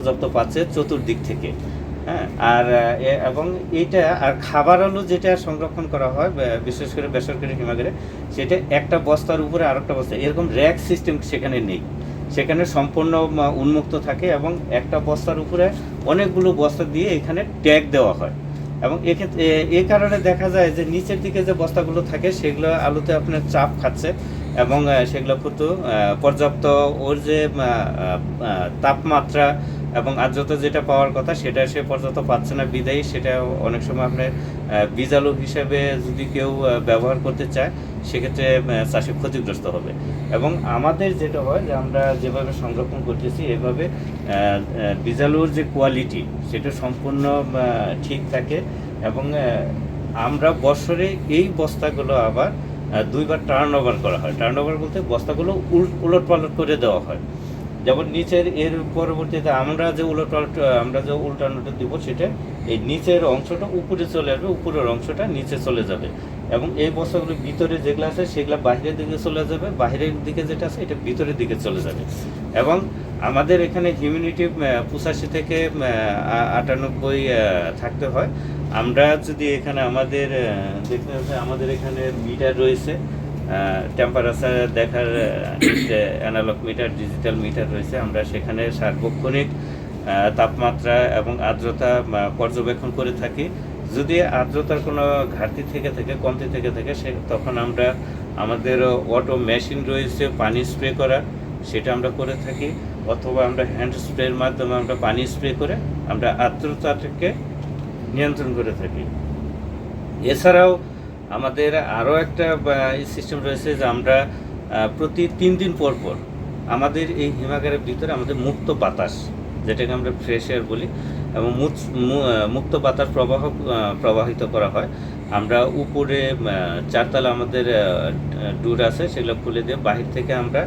পর্যাপ্ত পাচ্ছে চতুর্দিক থেকে হ্যাঁ? আর এবং এইটা আর খাবার আলু যেটা সংরক্ষণ করা হয় বিশেষ করে বেসরকারি হিমাগারে, সেটা একটা বস্তার উপরে আরেকটা বস্তা এরকম র্যাক সিস্টেম সেখানে নেই। সেখানে সম্পূর্ণ উন্মুক্ত থাকে এবং একটা বস্তার উপরে অনেকগুলো বস্তা দিয়ে এখানে ট্যাগ দেওয়া হয়। এবং এক্ষেত্রে এ- কারণে দেখা যায় যে নিচের দিকে যে বস্তাগুলো থাকে, সেগুলো আলুতে আপনার চাপ খাচ্ছে এবং সেগুলো কিন্তু পর্যাপ্ত ওর যে তাপমাত্রা এবং আর্দ্রতা যেটা পাওয়ার কথা সেটা সে পর্যাপ্ত পাচ্ছে না বিদায়ী। সেটা অনেক সময় আপনার আহ, বীজ হিসেবে যদি কেউ ব্যবহার করতে চায় সেক্ষেত্রে চাষি ক্ষতিগ্রস্ত হবে। এবং আমাদের যেটা হয় যে আমরা যেভাবে সংরক্ষণ করতেছি এভাবে আহ, আহ, বীজ আলুর যে কোয়ালিটি সেটা সম্পূর্ণ ঠিক থাকে। এবং আমরা বছরে এই বস্তাগুলো আবার দুইবার টার্ন ওভার করা হয়। টার্ন ওভার বলতে বস্তাগুলো উল- উলট পালট করে দেওয়া হয়। যেমন নিচের এর পরবর্তীতে আমরা যে উলট আমরা যে উল্টানোটা দিব সেটা, এই নিচের অংশটা উপরে চলে আসবে, উপরের অংশটা নিচে চলে যাবে। এবং এই বস্তাগুলো ভিতরে যেগুলো আছে সেগুলো বাইরের দিকে চলে যাবে, বাইরের দিকে যেটা আছে এটা ভিতরের দিকে চলে যাবে। এবং আমাদের এখানে হিউমিনিটি পঁচাশি থেকে আটানব্বই থাকতে হয়। আমরা যদি এখানে আমাদের দেখতে আমাদের এখানে মিটার রয়েছে। টেম্পারেচার দেখার যে অ্যানালগ মিটার ডিজিটাল মিটার রয়েছে, আমরা সেখানে সার্বক্ষণিক তাপমাত্রা এবং আর্দ্রতা পর্যবেক্ষণ করে থাকি। যদি আর্দ্রতার কোনো ঘাটতি থেকে থেকে, কমতি থেকে থাকে, সে তখন আমরা আমাদের অটো মেশিন রয়েছে পানি স্প্রে করা, সেটা আমরা করে থাকি। অথবা আমরা হ্যান্ড স্প্রের মাধ্যমে আমরা পানি স্প্রে করে আমরা আর্দ্রতাটাকে নিয়ন্ত্রণ করে থাকি। এছাড়াও আমাদের আরও একটা সিস্টেম রয়েছে যে আমরা প্রতি তিন দিন পর পর আমাদের এই হিমাগারের ভিতরে আমাদের মুক্ত বাতাস, যেটাকে আমরা ফ্রেশ এয়ার বলি, এবং মুক্ত বাতাস প্রবাহ প্রবাহিত করা হয়। আমরা উপরে চারতলা আমাদের ডুর আছে, সেগুলো খুলে দিয়ে বাহির থেকে আমরা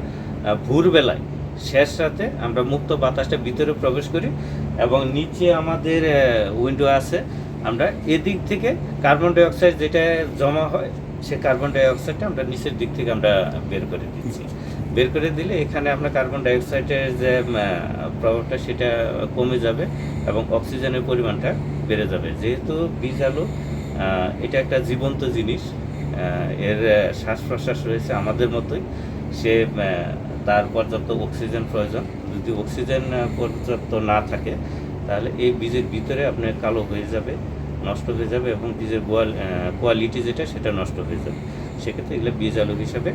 ভোরবেলায়, শেষ রাতে আমরা মুক্ত বাতাসটা ভিতরে প্রবেশ করি, এবং নিচে আমাদের উইন্ডো আছে আমরা এদিক থেকে কার্বন ডাইঅক্সাইড যেটা জমা হয়, সে কার্বন ডাইঅক্সাইডটা আমরা নিচের দিক থেকে আমরা বের করে দিচ্ছি। বের করে দিলে এখানে আপনার কার্বন ডাইঅক্সাইডের যে প্রভাবটা সেটা কমে যাবে এবং অক্সিজেনের পরিমাণটা বেড়ে যাবে। যেহেতু বীজ আলু এটা একটা জীবন্ত জিনিস এর শ্বাস প্রশ্বাস রয়েছে আমাদের মতোই। সে তার পর্যাপ্ত অক্সিজেন প্রয়োজন। যদি অক্সিজেন পর্যাপ্ত না থাকে তাহলে এই বীজের ভিতরে আপনার কালো হয়ে যাবে, নষ্ট হয়ে যাবে এবং বীজের কোয়ালিটি যেটা সেটা নষ্ট হয়ে যাবে। সেক্ষেত্রে এগুলো বীজ আলু হিসাবে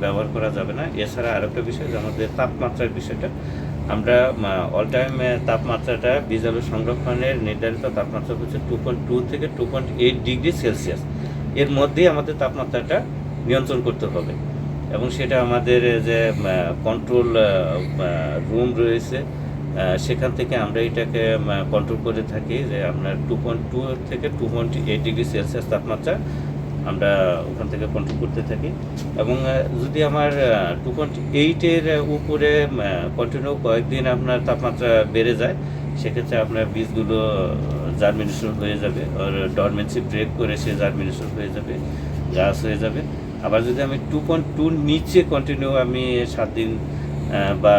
ব্যবহার করা যাবে না। এছাড়া আরেকটা বিষয় যে আমাদের তাপমাত্রার বিষয়টা। আমরা অল টাইম তাপমাত্রাটা বীজ আলু সংরক্ষণের নির্ধারিত তাপমাত্রা হচ্ছে টু পয়েন্ট টু থেকে two point eight degree Celsius এর মধ্যেই আমাদের তাপমাত্রাটা নিয়ন্ত্রণ করতে হবে। এবং সেটা আমাদের যে কন্ট্রোল রুম রয়েছে সেখান থেকে আমরা এটাকে কন্ট্রোল করে থাকি যে আপনার টু পয়েন্ট টু থেকে two point eight degree Celsius তাপমাত্রা আমরা ওখান থেকে কন্ট্রোল করতে থাকি। এবং যদি আমার টু পয়েন্ট এইটের উপরে কন্টিনিউ কয়েকদিন আপনার তাপমাত্রা বেড়ে যায়, সেক্ষেত্রে আপনার বীজগুলো জার্মিনেশন হয়ে যাবে আর ডরমেন্সি ব্রেক করে সে জার্মিনেশন হয়ে যাবে গাছ হয়ে যাবে। আবার যদি আমি টু পয়েন্ট টুর নিচে কন্টিনিউ আমি সাত দিন বা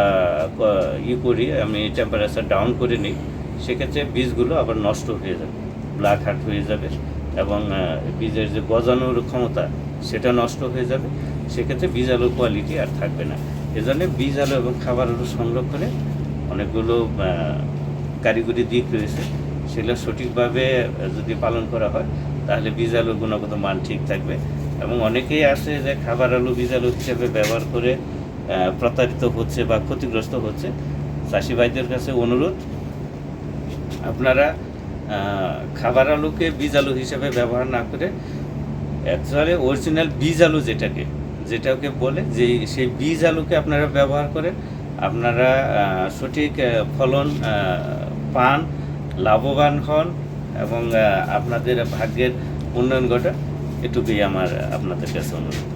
ই করি, আমি টেম্পারেচার ডাউন করে নিই, সেক্ষেত্রে বীজগুলো আবার নষ্ট হয়ে যাবে ব্ল্যাক হার্ট হয়ে যাবে, এবং বীজের যে গজানোর ক্ষমতা, সেটা নষ্ট হয়ে যাবে, সেক্ষেত্রে বীজ আলুর কোয়ালিটি আর থাকবে না। এজন্য বীজ আলু এবং খাবার আলু সংরক্ষণে অনেকগুলো কারিগরি দিক রয়েছে, সেগুলো সঠিকভাবে যদি পালন করা হয়, তাহলে বীজ আলুর গুণগত মান ঠিক থাকবে, এবং অনেকেই আছে যে খাবার আলু বীজ আলু হিসেবে ব্যবহার করে প্রতারিত হচ্ছে বা ক্ষতিগ্রস্ত হচ্ছে। চাষি ভাইদের কাছে অনুরোধ, আপনারা খাবার আলুকে বীজ আলু হিসেবে ব্যবহার না করে অ্যাকচুয়ালি অরিজিনাল বীজ আলু যেটাকে যেটাকে বলে যে সেই বীজ আলুকে আপনারা ব্যবহার করেন। আপনারা সঠিক ফলন পান, লাভবান হন এবং আপনাদের ভাগ্যের উন্নয়ন ঘটে, এটুকুই আমার, আপনাদের কাছে অনুরোধ।